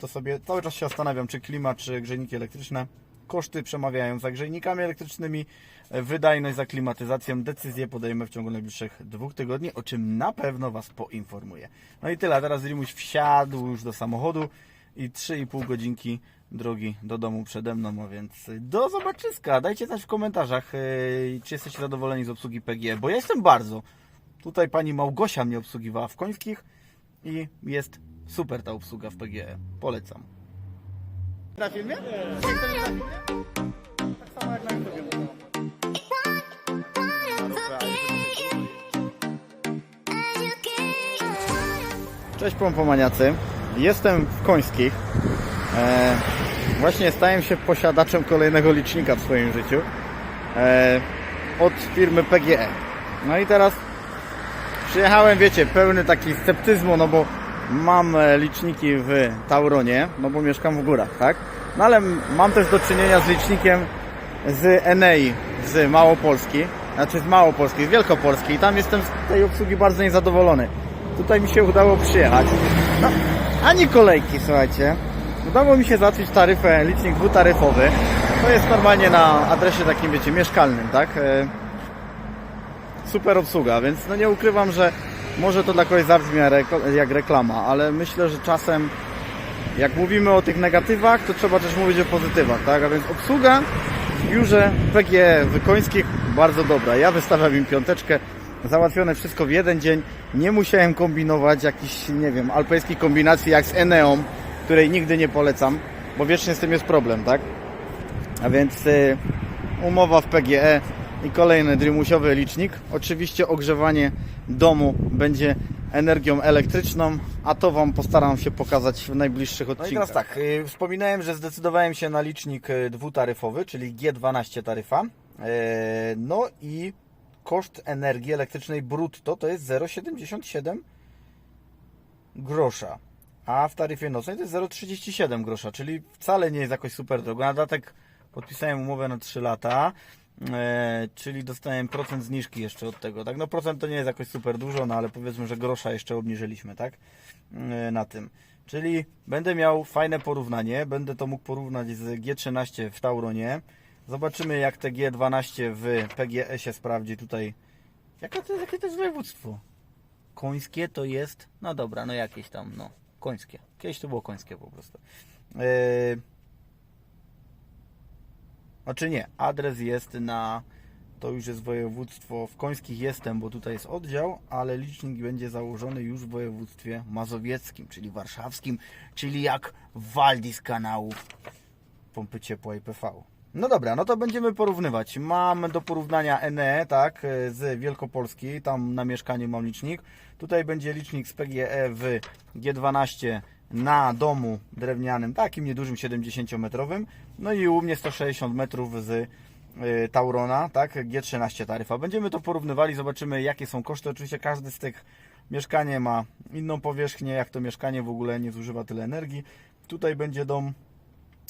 to sobie cały czas się zastanawiam, czy klimat, czy grzejniki elektryczne. Koszty przemawiają za grzejnikami elektrycznymi, e, wydajność za klimatyzacją. Decyzję podejmę w ciągu najbliższych dwóch tygodni, o czym na pewno Was poinformuję. No i tyle, teraz Rimuś wsiadł już do samochodu i 3,5 godzinki drogi do domu przede mną, a więc do zobaczyska. Dajcie znać w komentarzach, yy, czy jesteście zadowoleni z obsługi PGE, bo ja jestem bardzo. Tutaj pani Małgosia mnie obsługiwała w Końskich i jest super ta obsługa w PGE. Polecam. Na filmie? Nie. Tak samo jak na YouTubie. Cześć pompomaniacy. Jestem w Końskich. E, właśnie stałem się posiadaczem kolejnego licznika w swoim życiu. E, od firmy PGE. No i teraz przyjechałem, wiecie, pełny taki sceptyzmu, no bo mam e, liczniki w Tauronie, no bo mieszkam w górach, tak? No ale mam też do czynienia z licznikiem z Enei, z Małopolski, znaczy z Małopolski, z Wielkopolski i tam jestem z tej obsługi bardzo niezadowolony. Tutaj mi się udało przyjechać. No, ani kolejki, słuchajcie. Udało mi się załatwić taryfę, licznik dwutaryfowy. To jest normalnie na adresie takim, wiecie, mieszkalnym, tak? E, super obsługa, więc no nie ukrywam, że może to dla kogoś zabrzmi jak- reklama, ale myślę, że czasem jak mówimy o tych negatywach, to trzeba też mówić o pozytywach, tak? A więc obsługa w biurze PGE Wykońskich bardzo dobra. Ja wystawiam im piąteczkę, załatwione wszystko w jeden dzień. Nie musiałem kombinować jakichś, nie wiem, alpejskich kombinacji jak z Eneą, której nigdy nie polecam, bo wiecznie z tym jest problem, tak? A więc y, umowa w PGE i kolejny Dreamusiowy licznik. Oczywiście ogrzewanie domu będzie energią elektryczną, a to Wam postaram się pokazać w najbliższych odcinkach. No i teraz tak, y, wspominałem, że zdecydowałem się na licznik y, dwutaryfowy, czyli G12 taryfa. E, No i koszt energii elektrycznej brutto to jest 0,77 grosza. A w taryfie nocnej to jest 0,37 grosza, czyli wcale nie jest jakoś super drogo. Na dodatek podpisałem umowę na 3 lata, e, czyli dostałem procent zniżki jeszcze od tego. Tak, no procent to nie jest jakoś super dużo, no ale powiedzmy, że grosza jeszcze obniżyliśmy, tak? E, na tym. Czyli będę miał fajne porównanie, będę to mógł porównać z G13 w Tauronie. Zobaczymy jak te G12 w PGE się sprawdzi tutaj. Jaka to, jakie to jest województwo? Końskie to jest, no dobra, no jakieś tam, no, końskie. Kiedyś to było końskie po prostu. Yy... Znaczy nie, adres jest na, to już jest województwo, w Końskich jestem, bo tutaj jest oddział, ale licznik będzie założony już w województwie mazowieckim, czyli warszawskim, czyli jak Waldi z kanału Pompy Ciepła i PV. No dobra, no to będziemy porównywać. Mam do porównania ENE, tak, z Wielkopolski, tam na mieszkanie mam licznik. Tutaj będzie licznik z PGE w G12 na domu drewnianym, takim niedużym 70-metrowym. No i u mnie 160 metrów z y, Taurona, tak, G13 taryfa. Będziemy to porównywali, zobaczymy jakie są koszty. Oczywiście każdy z tych mieszkanie ma inną powierzchnię, jak to mieszkanie w ogóle nie zużywa tyle energii. Tutaj będzie dom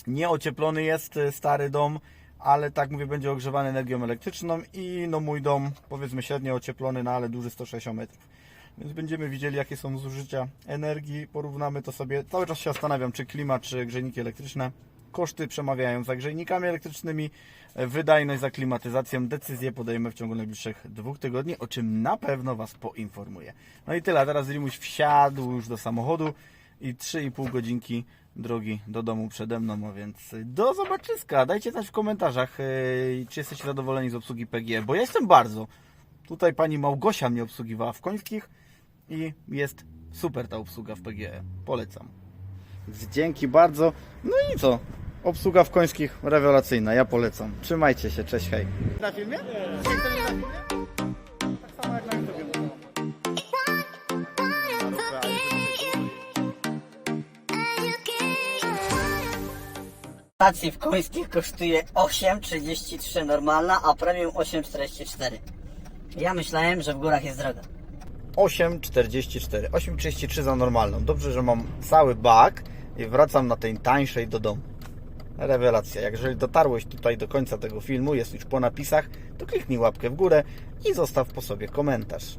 Nieocieplony jest y, stary dom, ale tak mówię, będzie ogrzewany energią elektryczną i no mój dom powiedzmy średnio ocieplony, no ale duży 160 metrów. Więc będziemy widzieli jakie są zużycia energii, porównamy to sobie. Cały czas się zastanawiam, czy klimat, czy grzejniki elektryczne. Koszty przemawiają za grzejnikami elektrycznymi, e, wydajność za klimatyzacją. Decyzję podejmę w ciągu najbliższych dwóch tygodni, o czym na pewno Was poinformuję. No i tyle, teraz Rimuś wsiadł już do samochodu i 3,5 godzinki drogi do domu przede mną, a więc do zobaczyska. Dajcie znać w komentarzach, yy, czy jesteście zadowoleni z obsługi PGE, bo ja jestem bardzo. Tutaj pani Małgosia mnie obsługiwała w Końskich i jest super ta obsługa w PGE. Polecam. Dzięki bardzo. No i co? Obsługa w Końskich rewelacyjna, ja polecam. Trzymajcie się, cześć, hej. Na filmie? Tak samo jak na YouTubie. Stacji w Końskich kosztuje 8,33 normalna, a premium 8,44. Ja myślałem, że w górach jest droga. 8,44. 8,33 za normalną. Dobrze, że mam cały bak i wracam na tej tańszej do domu. Rewelacja. Jeżeli dotarłeś tutaj do końca tego filmu, jest już po napisach, to kliknij łapkę w górę i zostaw po sobie komentarz.